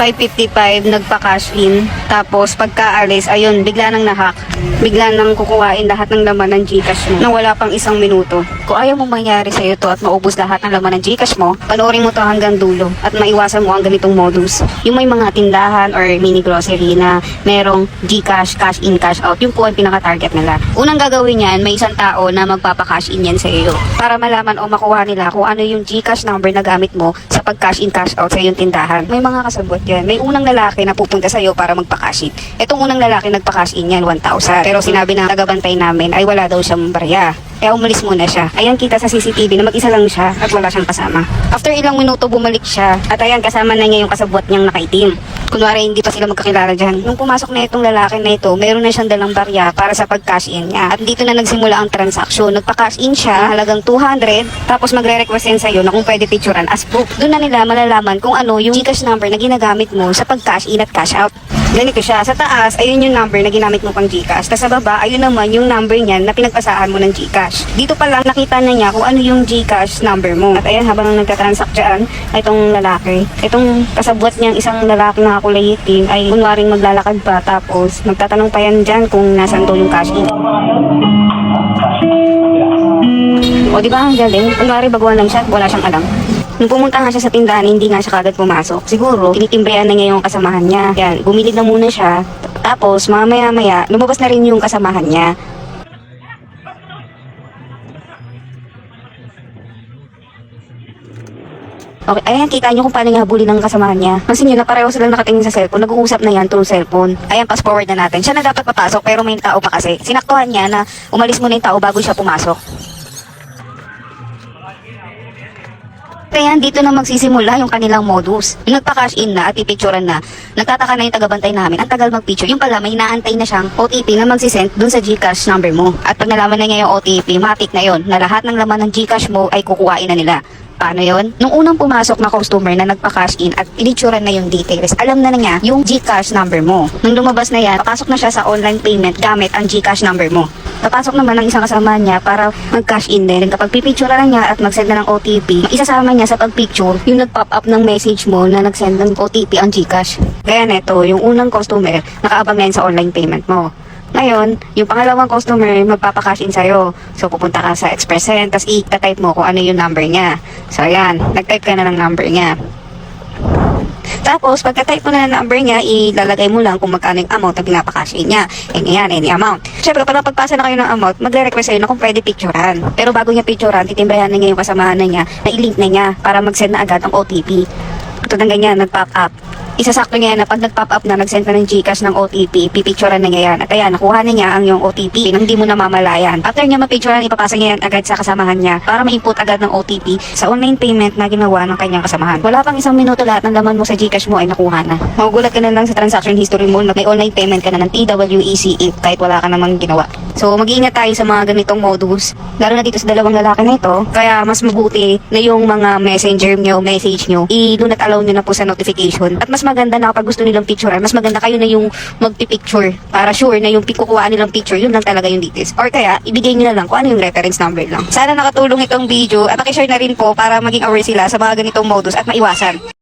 5.55, nagpa-cash in. Tapos, pagkaalis, ayun, bigla nang nahack. Bigla nang kukuhain lahat ng laman ng Gcash mo na wala pang isang minuto. Kung ayaw mong mangyari sa'yo to at maubos lahat ng laman ng Gcash mo, panoorin mo to hanggang dulo at maiwasan mo ang ganitong modus. Yung may mga tindahan or mini grocery na merong Gcash, cash in, cash out, yung po ang pinaka-target nila. Unang gagawin yan, may isang tao na magpapa-cash in yan sa iyo para malaman o makuha nila kung ano yung Gcash number na gamit mo sa pag-cash in, cash out sa iyong tindahan. May mga kasabot yan. May unang lalaki na pupunta sa iyo para magpa-cash in. Itong unang lalaki nagpa-cash in yan, 1,000. Pero sinabi ng tagabantay namin ay wala daw siyang barya. Kaya umalis muna siya. Ayan kita sa CCTV na mag-isa lang siya at wala siyang kasama. After ilang minuto bumalik siya at ayan kasama na niya yung kasabot niyang nakaitim. Kunwari hindi pa sila magkakilala dyan. Nung pumasok na itong lalaki na ito, meron na siyang dalang barya para sa pag-cash in niya. At dito na nagsimula ang transaksyon. Nagpa-cash in siya halagang 200 tapos magre-request yan sa'yo na kung pwede picturean as proof. Doon na nila malalaman kung ano yung Gcash number na ginagamit mo sa pag-cash in at cash out. Ganito siya. Sa taas, ayun yung number na ginamit mo pang Gcash. Tapos sa baba, ayun naman yung number niyan na pinagpasahan mo ng Gcash. Dito pa lang nakita na niya kung ano yung Gcash number mo. At ayan, habang nagtatransact dyan, itong lalaki. Itong kasabwat niyang isang lalaki na kulay itim ay kunwaring maglalakad pa. Tapos magtatanong pa yan dyan kung nasan daw yung cash in. O di ba ang galing? Kunwari baguhan lang siya, wala siyang alam. Nung pumunta nga siya sa tindahan, hindi nga siya kagad pumasok. Siguro, tinitimbrehan na niya yung kasamahan niya. Yan, bumili na muna siya. Tapos, mamaya-maya, lumabas na rin yung kasamahan niya. Okay, ayan, kita niyo kung paano niya habulin ng kasamahan niya. Kasi niyo na pareho silang nakatingin sa cellphone, nag-uusap na yan through cellphone. Ayan, fast forward na natin. Siya na dapat papasok, pero may tao pa kasi. Sinaktuhan niya na umalis muna yung tao bago siya pumasok. Kaya dito na magsisimula yung kanilang modus. Yung nagpa-cash in na at pipicturean na, nagtataka na yung tagabantay namin, ang tagal mag-picture. Yung pala, may inaantay na siyang OTP na magsisend dun sa Gcash number mo. At pag nalaman na niya yung OTP, matik na yon na lahat ng laman ng Gcash mo ay kukuhain na nila. Paano yon? Nung unang pumasok na customer na nagpa-cash in at inicturean na yung details, alam na na niya yung Gcash number mo. Nung lumabas na yan, papasok na siya sa online payment gamit ang Gcash number mo. Papasok naman ang isang kasama niya para mag-cash in din. Kapag pipicture na niya at mag-send na ng OTP, isasama niya sa pag-picture yung nag-pop up ng message mo na nag-send ng OTP ang Gcash. Kaya neto, yung unang customer, nakaabang na sa online payment mo. Ngayon, yung pangalawang customer, magpapakash in sa'yo. So, pupunta ka sa Express Send, tapos i-type mo kung ano yung number niya. So, ayan, nag-type ka na ng number niya. Tapos, pagka-type mo na ng number niya, ilalagay mo lang kung magkano yung amount na pinapakash in niya. Any yan, any amount. Siyempre, kapag pagpasa na kayo ng amount, magre-request sa'yo na kung pwede picturean. Pero bago niya picturean, titimbayan na niya yung kasamahan na niya na i-link na niya para mag-send na agad ang OTP. Ito ng ganyan, nag-pop up. Isasakto niya na pag nag-pop up na, nag-send ka ng Gcash ng OTP, pipicturean na niya yan. At ayan, nakuha na niya ang yung OTP nang hindi mo na mamalayan. After niya mapicturean, ipapasa niya yan agad sa kasamahan niya para ma-input agad ng OTP sa online payment na ginawa ng kanyang kasamahan. Wala pang isang minuto lahat ng laman mo sa Gcash mo ay nakuha na. Magugulat ka na lang sa transaction history mo na may online payment ka na ng TWEC8 kahit wala ka namang ginawa. So, mag-iingat tayo sa mga ganitong modus. Lalo na dito sa dalawang lalaki na ito. Kaya mas mabuti na yung mga messenger nyo, message nyo, i-do not allow nyo na po sa notification. At mas maganda na kapag gusto nilang picture, mas maganda kayo na yung magpipicture para sure na yung kukuha nilang picture, yun lang talaga yung details. Or kaya, ibigay nyo na lang kung ano yung reference number lang. Sana nakatulong itong video at pakishare na rin po para maging aware sila sa mga ganitong modus at maiwasan.